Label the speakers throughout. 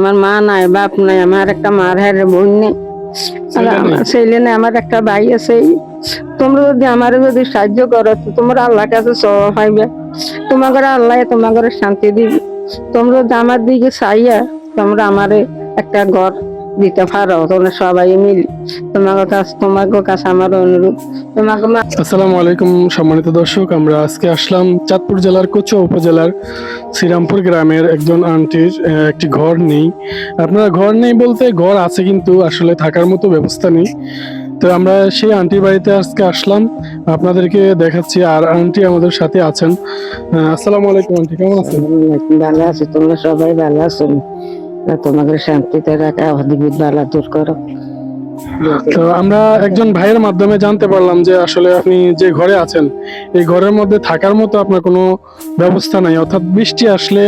Speaker 1: আমার মা নাই বাপ নাই আমার একটা মার হারে বোন নেই।
Speaker 2: ছেলে নেই?
Speaker 1: আমার একটা ভাই আছে। তোমরা যদি আমার যদি সাহায্য করো তো তোমরা আল্লাহ কাছে সব তোমাকে আল্লাহ তোমাকে শান্তি দিবে। তোমরা যদি আমার দিকে চাইয়া তোমরা আমারে একটা ঘর দিতে পারো তোমরা সবাই মিলে। তোমাকে কাছে তোমাকে কাছে আমার অনুরোধ। তোমাকে
Speaker 2: আসসালামু আলাইকুম সম্মানিত দর্শক আমরা আজকে আসলাম চাঁদপুর জেলার কচুয়া উপজেলার শ্রীরামপুর গ্রামের একজন আন্টির একটি ঘর নেই। আপনারা ঘর নেই বলতে ঘর আছে কিন্তু আসলে থাকার মতো ব্যবস্থা নেই। তো আমরা সেই আন্টির বাড়িতে আজকে আসলাম। আপনাদেরকে দেখাচ্ছি আর আন্টি আমাদের সাথে আছেন। আসসালামু আলাইকুম আন্টি কেমন আছেন?
Speaker 1: ভালো আছি তোমরা সবাই ভালো আছো? তোমাকে শান্তিতে রাখা অধিবিদ ভালো দূর করো।
Speaker 2: তো আমরা একজন ভাইয়ের মাধ্যমে জানতে পারলাম যে আসলে আপনি যে ঘরে আছেন এই ঘরের মধ্যে থাকার মতো আপনার কোনো ব্যবস্থা নাই। অর্থাৎ বৃষ্টি আসলে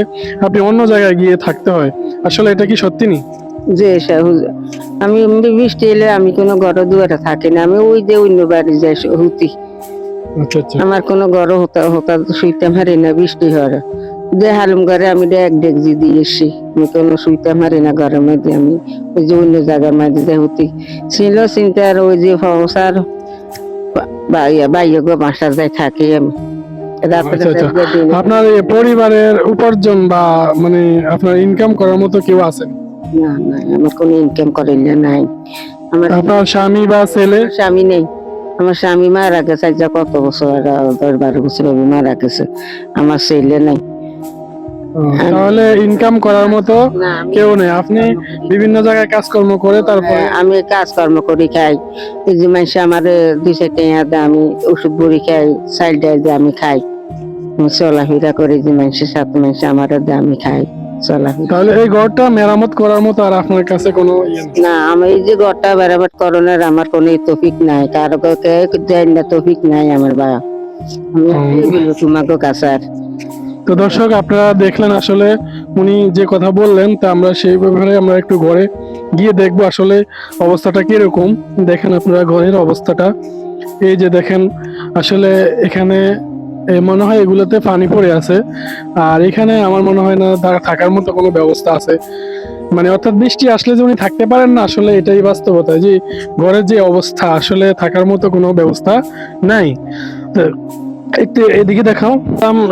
Speaker 2: আপনি অন্য জায়গায় গিয়ে থাকতে হয়। আসলে এটা কি সত্যি নি?
Speaker 1: যে আমি এমনি বৃষ্টি এলে আমি কোনো ঘরে দুয়ারে থাকি না। আমি ওই যে অন্য বাড়ি যাই হুতি।
Speaker 2: আচ্ছা আচ্ছা।
Speaker 1: আমার কোনো ঘরে হতা হতা শুইতে পারি না বৃষ্টি হরে যে হালুম ঘরে আমি এক ডেকজি দিয়েছি আমি কোনো শুইতে পারি না ঘরের মধ্যে আমি? ওই যে অন্য জায়গার মধ্যে যে হুতি ছিল আর ওই যে ফসার বাইরে গো বাসার যাই থাকি আমি।
Speaker 2: আচ্ছা, আচ্ছা। আপনার পরিবারের উপার্জন বা মানে আপনার ইনকাম করার মতো কেউ আছেন
Speaker 1: না না আমার কোনো ইনকাম করেন না। নাই আমার
Speaker 2: আপনার স্বামী বা ছেলে?
Speaker 1: স্বামী নেই। আমার স্বামী মারা গেছে কত বছর দশ বারো বছর মারা গেছে। আমার ছেলে নেই।
Speaker 2: তাহলে ইনকাম করার মতো কেউ নেই। আপনি বিভিন্ন জায়গায় কাজকর্ম করে তারপরে
Speaker 1: হ্যাঁ, আমি কাজকর্ম করি খাই। যে মানুষ আমার দুই চার টাকা আমি ওষুধ বড়ি খাই ডাল দিয়ে আমি খাই। চলাফেরা করি যে মানুষের সাথে মানুষ আমার আমি খাই চলাফেরা।
Speaker 2: তাহলে এই ঘরটা মেরামত করার মতো আর আপনার কাছে কোনো ইয়ে
Speaker 1: না আমি এই যে ঘরটা বেড়াবার করোনার আমার কোনো তফিক নাই। কারও কে তফিক নাই আমার বা আমি তোমাকে কাছে
Speaker 2: তো দর্শক, আপনারা দেখলেন আসলে উনি যে কথা বললেন, তা আমরা সেই ব্যাপারে আমরা একটু ঘরে গিয়ে দেখব আসলে অবস্থাটা কীরকম। দেখেন আপনারা ঘরের অবস্থাটা। এই যে দেখেন, আসলে এখানে মনে হয় এগুলোতে পানি পড়ে আছে। আর এখানে আমার মনে হয় না থাকার মতো কোনো ব্যবস্থা আছে। মানে অর্থাৎ বৃষ্টি আসলে যে উনি থাকতে পারেন না, আসলে এটাই বাস্তবতা। যে ঘরের যে অবস্থা, আসলে থাকার মতো কোনো ব্যবস্থা নাই। একটু এদিকে দেখাও।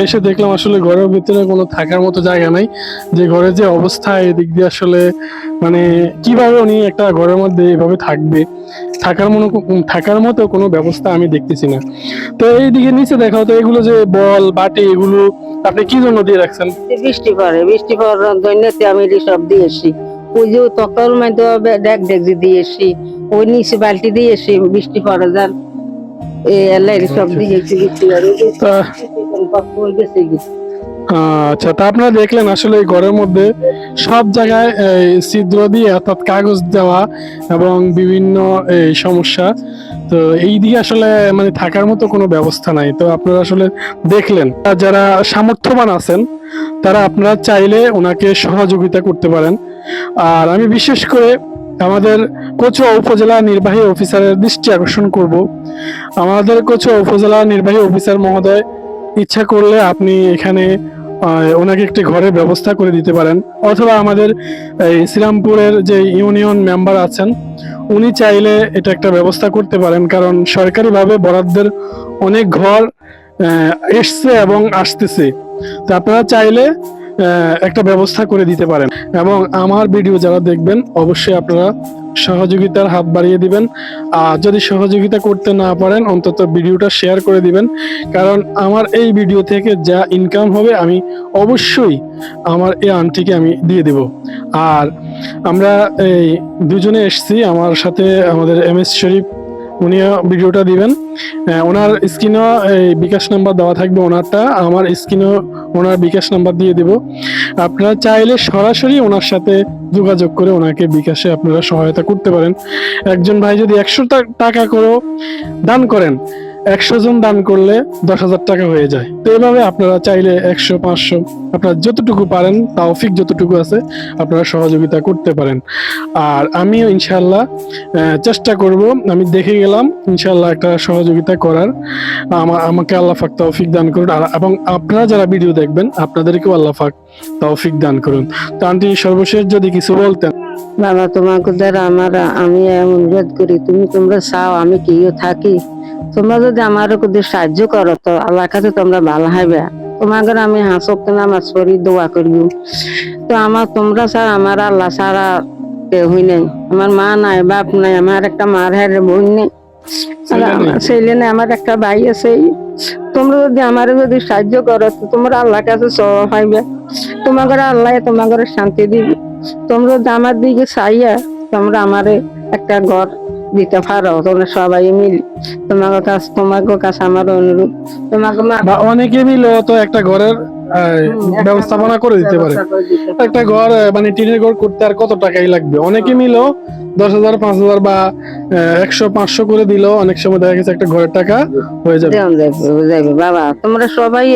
Speaker 2: এসে দেখলাম আসলে ঘরের ভিতরে কোনো থাকার মতো জায়গা নাই। যে ঘরের যে অবস্থা, এদিক দিয়ে আসলে মানে কীভাবে উনি একটা ঘরের মধ্যে এভাবে থাকবে? থাকার মতো থাকার মতো কোনো ব্যবস্থা আমি দেখতেছি না। তো এইদিকে নিচে দেখাও তো, এগুলো যে বল, বাটি, এগুলো আপনি কি জন্য দিয়ে রাখছেন?
Speaker 1: বৃষ্টি পড়ে বৃষ্টি পড়ার জন্যতে আমি সব দিয়েছি ওই যে তকল মধ্যে দেখ দিয়ে দিয়েছি ওই নিচে বালতি দিয়েছি বৃষ্টি পড়ে যান
Speaker 2: আচ্ছা তা আপনারা দেখলেন আসলে এই ঘরের মধ্যে সব জায়গায় এই ছিদ্র দিয়ে অর্থাৎ কাগজ দেওয়া এবং বিভিন্ন এই সমস্যা। তো এই দিকে আসলে মানে থাকার মতো কোনো ব্যবস্থা নাই। তো আপনারা আসলে দেখলেন যারা সামর্থ্যবান আছেন তারা আপনারা চাইলে ওনাকে সহযোগিতা করতে পারেন। আর আমি বিশেষ করে আমাদের কচুয়া উপজেলা নির্বাহী অফিসারের দৃষ্টি আকর্ষণ করব। আমাদের কচুয়া উপজেলা নির্বাহী অফিসার মহোদয়, ইচ্ছা করলে আপনি এখানে ওনাকে একটি ঘরের ব্যবস্থা করে দিতে পারেন। অথবা আমাদের, এই শ্রীরামপুরের যে ইউনিয়ন মেম্বার আছেন, উনি চাইলে এটা একটা ব্যবস্থা করতে পারেন। কারণ সরকারিভাবে বরাদ্দের অনেক ঘর এসছে এবং আসতেছে। তো আপনারা চাইলে একটা ব্যবস্থা করে দিতে পারেন। এবং আমার ভিডিও যারা দেখবেন, অবশ্যই আপনারা সহযোগিতার হাত বাড়িয়ে দিবেন। আর যদি সহযোগিতা করতে না পারেন, অন্তত ভিডিওটা শেয়ার করে দিবেন। কারণ আমার এই ভিডিও থেকে যা ইনকাম হবে, আমি অবশ্যই আমার এই আন্টিকে আমি দিয়ে দেব। আর আমরা এই দুজনে এসছি, আমার সাথে আমাদের এম এস শরীফ উনিও ভিডিওটা দিবেন। ওনার স্ক্রিনও বিকাশ নাম্বার দেওয়া থাকবে ওনারটা। আমার স্ক্রিনও ওনার বিকাশ নাম্বার দিয়ে দেব। আপনারা চাইলে সরাসরি ওনার সাথে যোগাযোগ করে ওনাকে বিকাশে আপনারা সহায়তা করতে পারেন। একজন ভাই যদি একশো টাকা করেও দান করেন একশো জন দান করলে দশ হাজার টাকা হয়ে যায়। তো এভাবে আপনারা চাইলে একশো, পাঁচশো, আপনারা যতটুকু পারেন, তাওফিক যতটুকু আছে, আপনারা সহযোগিতা করতে পারেন। আর আমিও ইনশাল্লাহ চেষ্টা করব। আমি দেখে গেলাম ইনশাল্লাহ একটা সহযোগিতা করার। আমা- আমাকে আল্লাহ ফাক তৌফিক দান করুন। আর, এবং আপনারা যারা ভিডিও দেখবেন, আপনাদেরকেও আল্লাহ ফাক তৌফিক দান করুন। তো আন্টি, সর্বশেষ যদি কিছু বলতেন।
Speaker 1: বাবা তোমাকে দ্বারা আমার, আমি অনুরোধ করি, তুমি তোমরা চাও আমি কিও থাকি? তোমরা যদি আমার যদি সাহায্য করো তো আল্লাহ কাছে তোমরা ভালো হবে। তোমাকে আমি হাসক নামাজ পড়ি দোয়া করবি তো আমার তোমরা ছাড়া আমার আল্লাহ ছাড়া কেউই নেই। আমার মা নাই বাপ নাই আমার একটা মার হার বোন নেই।
Speaker 2: ছেলে নেই?
Speaker 1: আমার একটা ভাই আছে। তোমরা যদি আমার যদি সাহায্য করো তো তোমরা আল্লাহ কাছে সব পাইবে। তোমাকে আল্লাহ তোমাকে শান্তি দিবে। তোমরা যদি আমার দিকে চাইয়া তোমরা আমারে একটা ঘর দিতে পারো তোমরা সবাই মিলে তোমাকে কাছে তোমাকে কাছে আমার অনুরোধ। তোমাকে
Speaker 2: বা অনেকে মিলে তো একটা ঘরের ব্যবস্থাপনা করে দিতে পারে। একটা ঘর মানে টিনের ঘর করতে আর কত টাকাই লাগবে? অনেকে মিলেও দশ হাজার পাঁচ হাজার বা একশো পাঁচশো করে দিলেও অনেক সময় দেখা গেছে একটা ঘরের টাকা হয়ে যাবে।
Speaker 1: যাবে যাবে। বাবা তোমরা সবাই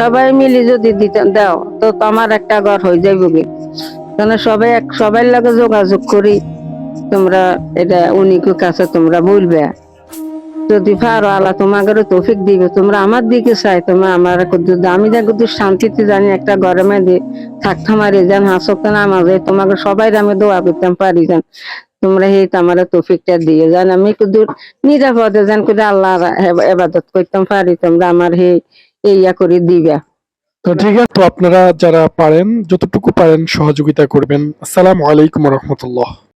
Speaker 1: সবাই মিলে যদি দিতে দাও তো তোমার একটা ঘর হয়ে যাইব কি তাহলে সবাই এক সবাই লাগে যোগাযোগ করি। তোমরা এটা উনিকে কাছে তোমরা বলবে। যদি পারো, আল্লাহ তোমাকে তৌফিক দিবে। তোমরা আমার দিকে চাই, তোমরা আমার আমি যা কিন্তু শান্তিতে জানি, একটা মেয়েদে থাকতাম আর যেন হাসক না আমাকে তোমাকে সবাই আমি দোয়া করতাম, পারি যান। তোমরা এই আমার তৌফিকটা দিয়ে যান আমি কিন্তু নিরাপদে যেন করে আল্লাহ এবাদত করতাম, পারি তোমরা আমার হে ইয়া করে দিবা।
Speaker 2: তো ঠিক আছে, তো আপনারা যারা পারেন, যতটুকু পারেন সহযোগিতা করবেন। আসসালামু আলাইকুম রহমতুল্লাহ।